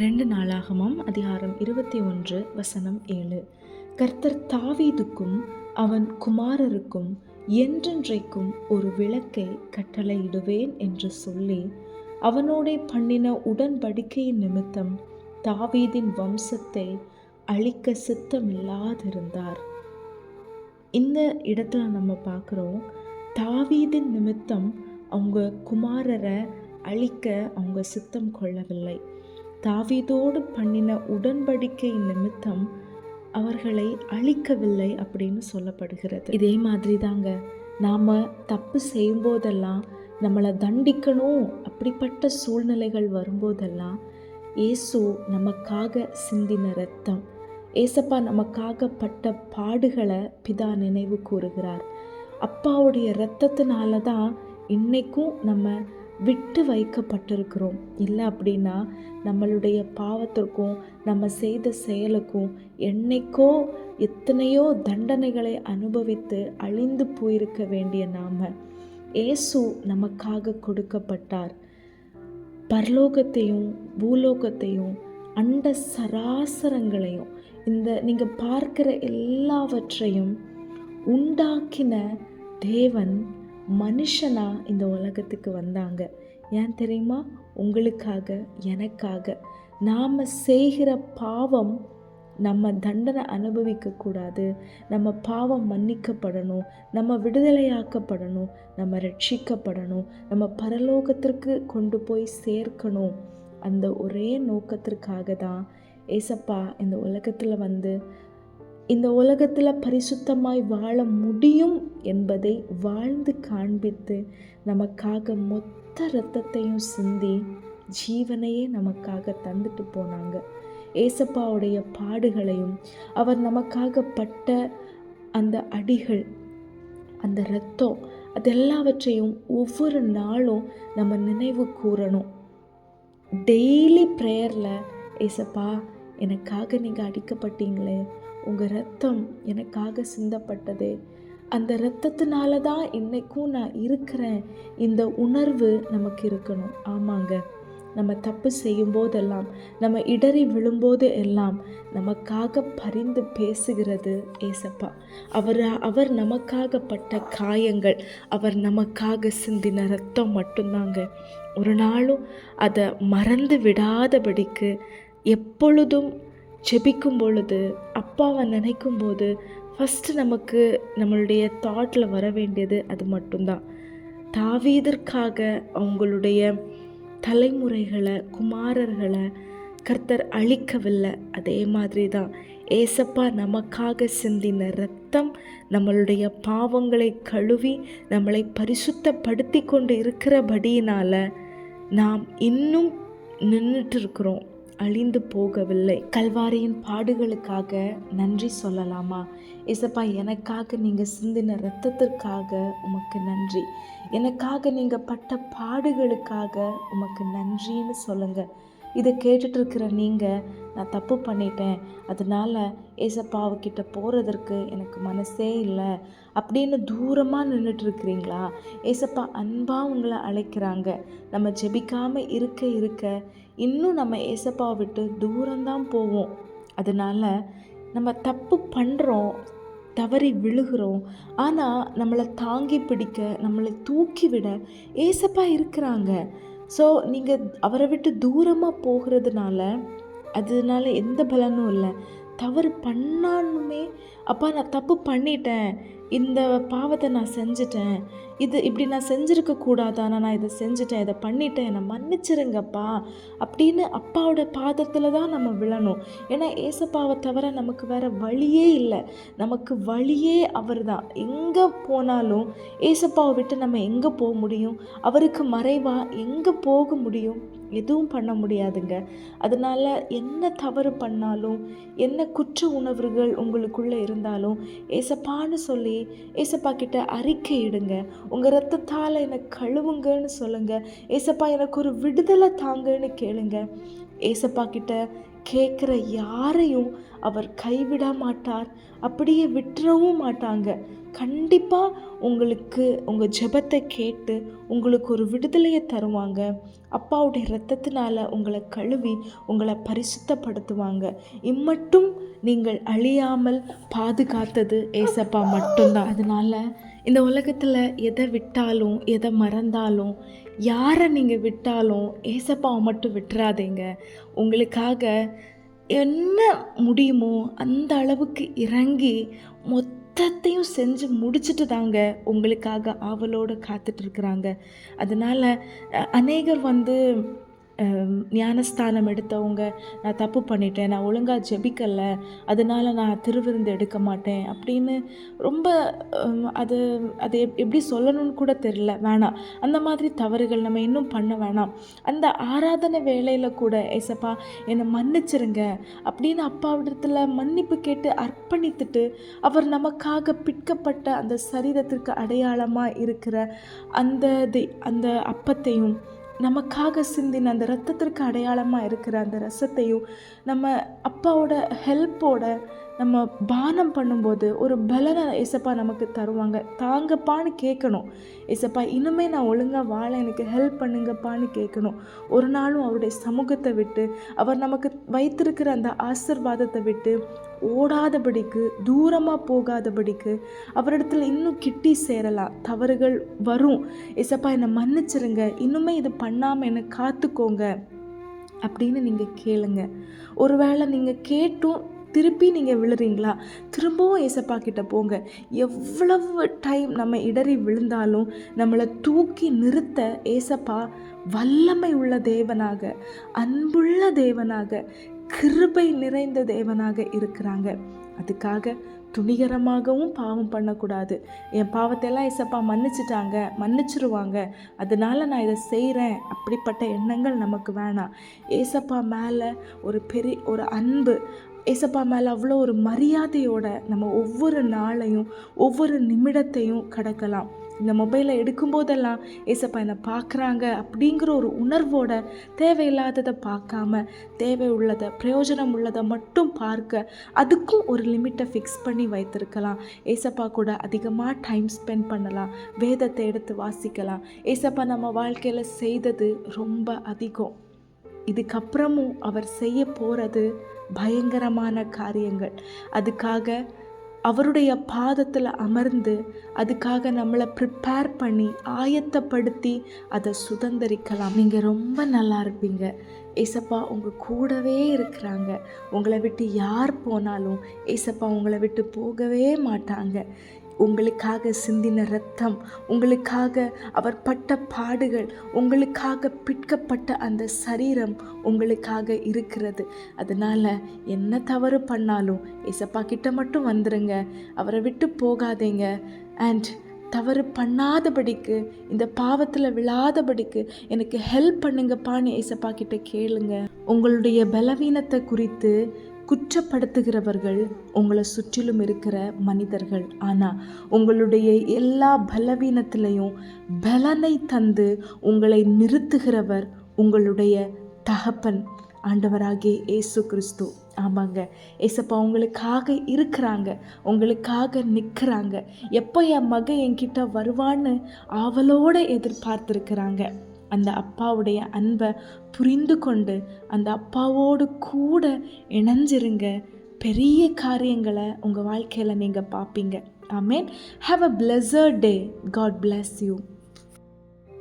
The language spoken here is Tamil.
ரெண்டு நாளாகமாம் அதிகாரம் இருபத்தி ஒன்று வசனம் ஏழு. கர்த்தர் தாவீதுக்கும் அவன் குமாரருக்கும் என்றென்றைக்கும் ஒரு விளக்கை கட்டளையிடுவேன் என்று சொல்லி அவனோடே பண்ணின உடன்படிக்கையின் நிமித்தம் தாவீதின் வம்சத்தை அழிக்க சித்தமில்லாதிருந்தார். இந்த இடத்துல நம்ம பார்க்குறோம் தாவீதின் நிமித்தம் அவங்க குமாரரை அழிக்க அவங்க சித்தம் கொள்ளவில்லை. தாவீதோடு பண்ணின உடன்படிக்கை நிமித்தம் அவர்களை அழிக்கவில்லை அப்படின்னு சொல்லப்படுகிறது. இதே மாதிரி தாங்க நாம் தப்பு செய்யும்போதெல்லாம் நம்மளை தண்டிக்கணும் அப்படிப்பட்ட சூழ்நிலைகள் வரும்போதெல்லாம் இயேசு நமக்காக சிந்தின ரத்தம் ஏசப்பா நமக்காக பட்ட பாடுகளை பிதா நினைவு கூறுகிறார். அப்பாவுடைய இரத்தத்தினால தான் இன்றைக்கும் நம்ம விட்டு வைக்கப்பட்டிருக்கிறோம். இல்லை அப்படின்னா நம்மளுடைய பாவத்திற்கும் நம்ம செய்த செயலுக்கும் என்னைக்கோ எத்தனையோ தண்டனைகளை அனுபவித்து அழிந்து போயிருக்க வேண்டிய நாம. இயேசு நமக்காக கொடுக்கப்பட்டார். பரலோகத்தையும் பூலோகத்தையும் அண்ட சராசரங்களையும் இந்த நீங்கள் பார்க்கிற எல்லாவற்றையும் உண்டாக்கின தேவன் மனுஷனாக இந்த உலகத்துக்கு வந்தாங்க. ஏன் தெரியுமா? உங்களுக்காக எனக்காக. நாம் செய்கிற பாவம் நம்ம தண்டனை அனுபவிக்கக்கூடாது. நம்ம பாவம் மன்னிக்கப்படணும். நம்ம விடுதலையாக்கப்படணும். நம்ம ரட்சிக்கப்படணும். நம்ம பரலோகத்திற்கு கொண்டு போய் சேர்க்கணும். அந்த ஒரே நோக்கத்திற்காக தான் ஏசப்பா இந்த உலகத்தில் வந்து இந்த உலகத்தில் பரிசுத்தமாய் வாழ முடியும் என்பதை வாழ்ந்து காண்பித்து நமக்காக மொத்த ரத்தத்தையும் சிந்தி ஜீவனையே நமக்காக தந்துட்டு போனாங்க. ஏசப்பாவுடைய பாடுகளையும் அவர் நமக்காக பட்ட அந்த அடிகள் அந்த ரத்தம் அதெல்லாவற்றையும் ஒவ்வொரு நாளும் நம்ம நினைவு கூறணும். டெய்லி ப்ரேயரில் ஏசப்பா எனக்காக நீங்கள் அடிக்கப்பட்டீங்களே உங்கள் ரத்தம் எனக்காக சிந்தப்பட்டதே. அந்த இரத்தத்தினால தான் இன்றைக்கும் நான் இருக்கிறேன். இந்த உணர்வு நமக்கு இருக்கணும். ஆமாங்க. நம்ம தப்பு செய்யும் போதெல்லாம் நம்ம இடறி விழும்போது எல்லாம் நமக்காக பரிந்து பேசுகிறது ஏசப்பா. அவர் அவர் நமக்காக பட்ட காயங்கள் அவர் நமக்காக சிந்தின ரத்தம் மட்டும்தாங்க. ஒரு நாளும் அதை மறந்து விடாதபடிக்கு எப்பொழுதும் ஜெபிக்கும் பொழுது அப்பாவை நினைக்கும் போது ஃபஸ்ட்டு நமக்கு நம்மளுடைய தாட்டில் வர வேண்டியது அது மட்டும்தான். தாவீதற்காக அவங்களுடைய தலைமுறைகளை குமாரர்களை கர்த்தர் அழிக்கவில்லை. அதே மாதிரி தான் ஏசப்பா நமக்காக சிந்தின ரத்தம் நம்மளுடைய பாவங்களை கழுவி நம்மளை பரிசுத்தப்படுத்தி கொண்டு இருக்கிறபடியினால் நாம் இன்னும் நின்றுட்டு இருக்கிறோம். அழிந்து போகவில்லை. கல்வாரியின் பாடுகளுக்காக நன்றி சொல்லலாமா? இசப்பா எனக்காக நீங்கள் சிந்தின ரத்தத்திற்காக உமக்கு நன்றி. எனக்காக நீங்கள் பட்ட பாடுகளுக்காக உமக்கு நன்றின்னு சொல்லுங்கள் இதை கேட்டுட்டு இருக்கிற நீங்கள் நான் தப்பு பண்ணிட்டேன். அதனால் ஏசப்பாவுக்கிட்ட போகிறதற்கு எனக்கு மனசே இல்லை. அப்படின்னு தூரமாக நின்றுட்டு இருக்கிறீங்களா ஏசப்பா அன்பாக உங்களை அழைக்கிறாங்க. நம்ம ஜெபிக்காமல் இருக்க இருக்க இன்னும் நம்ம ஏசப்பாவை விட்டு தூரம்தான் போவோம். அதனால் நம்ம தப்பு பண்ணுறோம் தவறி விழுகிறோம். ஆனால் நம்மளை தாங்கி பிடிக்க நம்மளை தூக்கி விட ஏசப்பா இருக்கிறாங்க. ஸோ நீங்கள் அவரை விட்டு தூரமாக போகிறதுனால அதனால எந்த பலனும் இல்லை. தவறு பண்ணாலுமே அப்பா நான் தப்பு பண்ணிட்டேன். இந்த பாவத்தை நான் செஞ்சிட்டேன். இது இப்படி நான் செஞ்சுருக்க கூடாதா நான் இதை செஞ்சுட்டேன். இதை பண்ணிட்டேன். என்னை மன்னிச்சிருங்கப்பா. அப்படின்னு அப்பாவோட பாதத்தில் தான் நம்ம விழணும். ஏன்னா ஏசப்பாவை தவிர நமக்கு வேறு வழியே இல்லை. நமக்கு வழியே அவர் தான் எங்கே போனாலும் ஏசப்பாவை விட்டு நம்ம எங்கே போக முடியும்? அவருக்கு மறைவாக எங்கே போக முடியும்? எதுவும் பண்ண முடியாதுங்க. அதனால் என்ன தவறு பண்ணாலும் என்ன குற்ற உணர்வுகள் உங்களுக்குள்ளே இருந்தாலும் ஏசப்பான்னு சொல்லி ஏசப்பா கிட்ட அறிக்கை இடுங்க. உங்கள் ரத்தத்தால் என்னை கழுவுங்கன்னு சொல்லுங்கள் ஏசப்பா எனக்கு ஒரு விடுதலை தாங்கன்னு கேளுங்க. ஏசப்பா கிட்ட கேட்குற யாரையும் அவர் கைவிட மாட்டார். அப்படியே விட்டுறவும் மாட்டாங்க. கண்டிப்பாக உங்களுக்கு உங்கள் ஜெபத்தை கேட்டு உங்களுக்கு ஒரு விடுதலையை தருவாங்க. அப்பாவுடைய ரத்தத்தினால் உங்களை கழுவி உங்களை பரிசுத்தப்படுத்துவாங்க. இம்மட்டும் நீங்கள் அழியாமல் பாதுகாத்தது ஏசப்பா மட்டும்தான். அதனால் இந்த உலகத்தில் எதை விட்டாலும் எதை மறந்தாலும் யாரை நீங்கள் விட்டாலும் ஏசப்பாவை மட்டும் விட்டுறாதீங்க. உங்களுக்காக என்ன முடியுமோ அந்த அளவுக்கு இறங்கி மொத்தத்தையும் செஞ்சு முடிச்சிட்டு தாங்க உங்களுக்காக ஆவலோடு காத்துட்ருக்குறாங்க அதனால் அநேகர் வந்து ஞானஸ்தானம் எடுத்தவங்க நான் தப்பு பண்ணிட்டேன் நான் ஒழுங்காக ஜெபிக்கலை அதனால் நான் திருவிருந்து எடுக்க மாட்டேன் அப்படின்னு ரொம்ப அது அது எப்- எப்படி சொல்லணும்னு கூட தெரில வேணாம். அந்த மாதிரி தவறுகள் நம்ம இன்னும் பண்ண வேணாம். அந்த ஆராதனை வேலையில் கூட ஏசப்பா என்னை மன்னிச்சிருங்க அப்படின்னு அப்பாவிடத்தில் மன்னிப்பு கேட்டு அர்ப்பணித்துட்டு அவர் நமக்காக பிற்கப்பட்ட அந்த சரீரத்திற்கு அடையாளமாக இருக்கிற அந்த தி- அந்த அப்பத்தையும் நமக்காக சிந்தின அந்த ரத்தத்திற்கு அடையாளமாக இருக்கிற அந்த ரசத்தையும் நம்ம அப்பாவோட ஹெல்ப்போட நம்ம பானம் பண்ணும்போது ஒரு பலனை இசப்பா நமக்கு தருவாங்க. தாங்கப்பான்னு கேட்கணும். இசப்பா இனிமே நான் ஒழுங்காக வாழ எனக்கு ஹெல்ப் பண்ணுங்கப்பான்னு கேட்கணும். ஒரு நாளும் அவருடைய சமூகத்தை விட்டு அவர் நமக்கு வைத்திருக்கிற அந்த ஆசிர்வாதத்தை விட்டு ஓடாதபடிக்கு தூரமாக போகாதபடிக்கு அவரிடத்துல இன்னும் கிட்டி சேரலாம். தவறுகள் வரும். இசப்பா என்னை மன்னிச்சிருங்க. இன்னுமே இது பண்ணாமல் என்னை காத்துக்கோங்க. அப்படின்னு நீங்கள் கேளுங்க. ஒருவேளை நீங்கள் கேட்டும் திருப்பி நீங்கள் விழுறீங்களா? திரும்பவும் ஏசப்பா கிட்ட போங்க. எவ்வளவு டைம் நம்ம இடறி விழுந்தாலும் நம்மளை தூக்கி நிறுத்த ஏசப்பா வல்லமை உள்ள தேவனாக அன்புள்ள தேவனாக கிருபை நிறைந்த தேவனாக இருக்கிறாங்க. அதுக்காக துணிகரமாகவும் பாவம் பண்ணக்கூடாது. என் பாவத்தையெல்லாம் இசப்பா மன்னிச்சிட்டாங்க மன்னிச்சிருவாங்க. அதனால நான் இதை செய்கிறேன் அப்படிப்பட்ட எண்ணங்கள் நமக்கு வேணாம். ஏசப்பா மேலே ஒரு பெரிய ஒரு அன்பு ஏசப்பா மேலே அவ்வளோ ஒரு மரியாதையோட நம்ம ஒவ்வொரு நாளையும் ஒவ்வொரு நிமிடத்தையும் கடக்கலாம். இந்த மொபைலை எடுக்கும்போதெல்லாம் ஏசப்பா என்னை பார்க்குறாங்க அப்படிங்கிற ஒரு உணர்வோட தேவையில்லாததை பார்க்காம தேவை உள்ளதை பிரயோஜனம் உள்ளதை மட்டும் பார்க்க அதுக்கும் ஒரு லிமிட்டை ஃபிக்ஸ் பண்ணி வைத்திருக்கலாம். ஏசப்பா கூட அதிகமாக டைம் ஸ்பெண்ட் பண்ணலாம். வேதத்தை எடுத்து வாசிக்கலாம். ஏசப்பா நம்ம வாழ்க்கையில் செய்தது ரொம்ப அதிகம். இதுக்கப்புறமும் அவர் செய்ய போகிறது பயங்கரமான காரியங்கள். அதுக்காக அவருடைய பாதத்தில் அமர்ந்து அதுக்காக நம்மளை ப்ரிப்பேர் பண்ணி ஆயத்தப்படுத்தி அதை சுதந்திரிக்கலாம். நீங்கள் ரொம்ப நல்லா இருப்பீங்க. ஏசப்பா உங்கள் கூடவே இருக்கிறாங்க. உங்களை விட்டு யார் போனாலும் ஏசப்பா உங்களை விட்டு போகவே மாட்டாங்க. உங்களுக்காக சிந்தின ரத்தம் உங்களுக்காக அவர் பட்ட பாடுகள் உங்களுக்காக பிற்கப்பட்ட அந்த சரீரம் உங்களுக்காக இருக்கிறது. அதனால் என்ன தவறு பண்ணாலும் ஏசப்பா கிட்ட மட்டும் வந்துருங்க. அவரை விட்டு போகாதீங்க. அண்ட் தவறு பண்ணாதபடிக்கு இந்த பாவத்தில் விழாதபடிக்கு எனக்கு ஹெல்ப் பண்ணுங்கப்பான்னு ஏசப்பா கிட்ட கேளுங்க. உங்களுடைய பலவீனத்தை குறித்து குற்றப்படுத்துகிறவர்கள் உங்களை சுற்றிலும் இருக்கிற மனிதர்கள். ஆனால் உங்களுடைய எல்லா பலவீனத்திலையும் பலனை தந்து உங்களை நிறுத்துகிறவர் உங்களுடைய தகப்பன் ஆண்டவராகிய இயேசு கிறிஸ்து. ஆமாங்க. ஏசப்பா உங்களுக்காக இருக்கிறாங்க. உங்களுக்காக நிற்கிறாங்க எப்போ என் மகன் என்கிட்ட வருவான்னு ஆவலோடு எதிர்பார்த்துருக்கிறாங்க. அந்த அப்பாவுடைய அன்பை புரிந்து கொண்டு அந்த அப்பாவோடு கூட இணைஞ்சிருங்க. பெரிய காரியங்களை உங்கள் வாழ்க்கையில் நீங்கள் பார்ப்பீங்க. Amen have a blessed day God bless you